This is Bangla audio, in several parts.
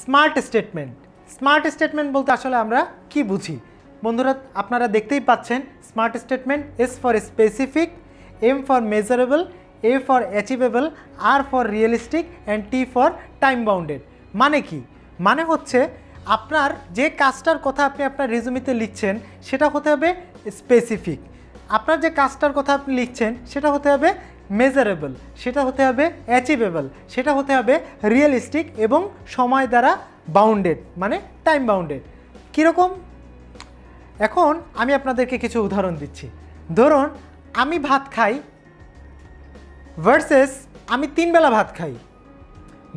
Smart statement. স্মার্ট স্টেটমেন্ট বলতে আসলে আমরা কি বুঝি? বন্ধুরা, আপনারা দেখতেই পাচ্ছেন, smart statement S for specific M for measurable A for achievable R for realistic and T for time bounded মানে কি? মানে হচ্ছে আপনার যে কাজটার কথা আপনি আপনার রেজুমিতে লিখছেন, সেটা হতে হবে স্পেসিফিক আপনার যে কাজটার কথা আপনি লিখছেন, সেটা হতে হবে মেজারেবল সেটা হতে হবে অ্যাচিভেবল সেটা হতে হবে রিয়েলিস্টিক এবং সময় দ্বারা বাউন্ডেড মানে টাইম বাউন্ডেড কীরকম? এখন আমি আপনাদেরকে কিছু উদাহরণ দিচ্ছি। ধরুন, আমি ভাত খাই ভার্সেস আমি তিন বেলা ভাত খাই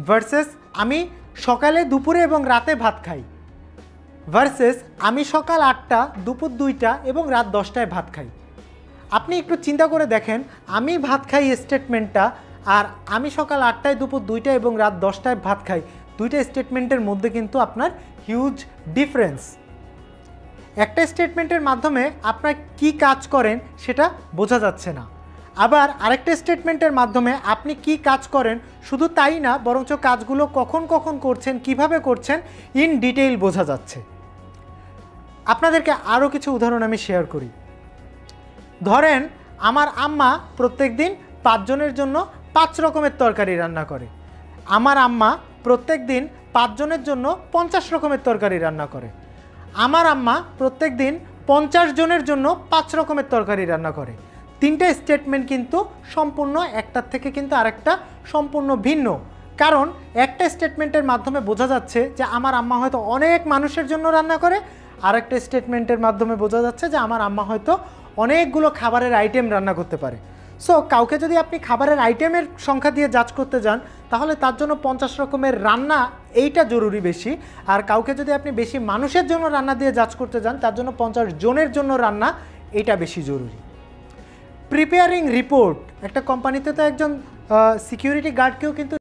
ভার্সেস আমি সকালে, দুপুরে এবং রাতে ভাত খাই ভার্সেস আমি সকাল আটটা, দুপুর দুইটা এবং রাত দশটায় ভাত খাই। আপনি একটু চিন্তা করে দেখেন, আমি ভাত খাই স্টেটমেন্টটা আর আমি সকাল আটটায়, দুপুর দুইটা এবং রাত দশটায় ভাত খাই, দুইটা স্টেটমেন্টের মধ্যে কিন্তু আপনার হিউজ ডিফারেন্স একটা স্টেটমেন্টের মাধ্যমে আপনার কি কাজ করেন সেটা বোঝা যাচ্ছে না। আবার আরেকটা স্টেটমেন্টের মাধ্যমে আপনি কি কাজ করেন শুধু তাই না, বরঞ্চ কাজগুলো কখন কখন করছেন, কীভাবে করছেন ইন ডিটেইল বোঝা যাচ্ছে। আপনাদেরকে আরও কিছু উদাহরণ আমি শেয়ার করি। ধরেন আমার আম্মা প্রত্যেক দিন পাঁচজনের জন্য পাঁচ রকমের তরকারি রান্না করে। আমার আম্মা প্রত্যেক দিন পাঁচজনের জন্য পঞ্চাশ রকমের তরকারি রান্না করে। আমার আম্মা প্রত্যেক দিন পঞ্চাশ জনের জন্য পাঁচ রকমের তরকারি রান্না করে। তিনটে স্টেটমেন্ট কিন্তু সম্পূর্ণ, একটার থেকে কিন্তু আরেকটা সম্পূর্ণ ভিন্ন। কারণ একটা স্টেটমেন্টের মাধ্যমে বোঝা যাচ্ছে যে আমার আম্মা হয়তো অনেক মানুষের জন্য রান্না করে আরেকটা স্টেটমেন্টের মাধ্যমে বোঝা যাচ্ছে যে আমার আম্মা হয়তো অনেকগুলো খাবারের আইটেম রান্না করতে পারে। সো কাউকে যদি আপনি খাবারের আইটেমের সংখ্যা দিয়ে জাজ করতে যান, তাহলে তার জন্য পঞ্চাশ রকমের রান্না এইটা জরুরি বেশি। আর কাউকে যদি আপনি বেশি মানুষের জন্য রান্না দিয়ে জাজ করতে যান, তার জন্য পঞ্চাশ জনের জন্য রান্না এটা বেশি জরুরি। প্রিপেয়ারিং রিপোর্ট একটা কোম্পানিতে তো একজন সিকিউরিটি গার্ডকেও কিন্তু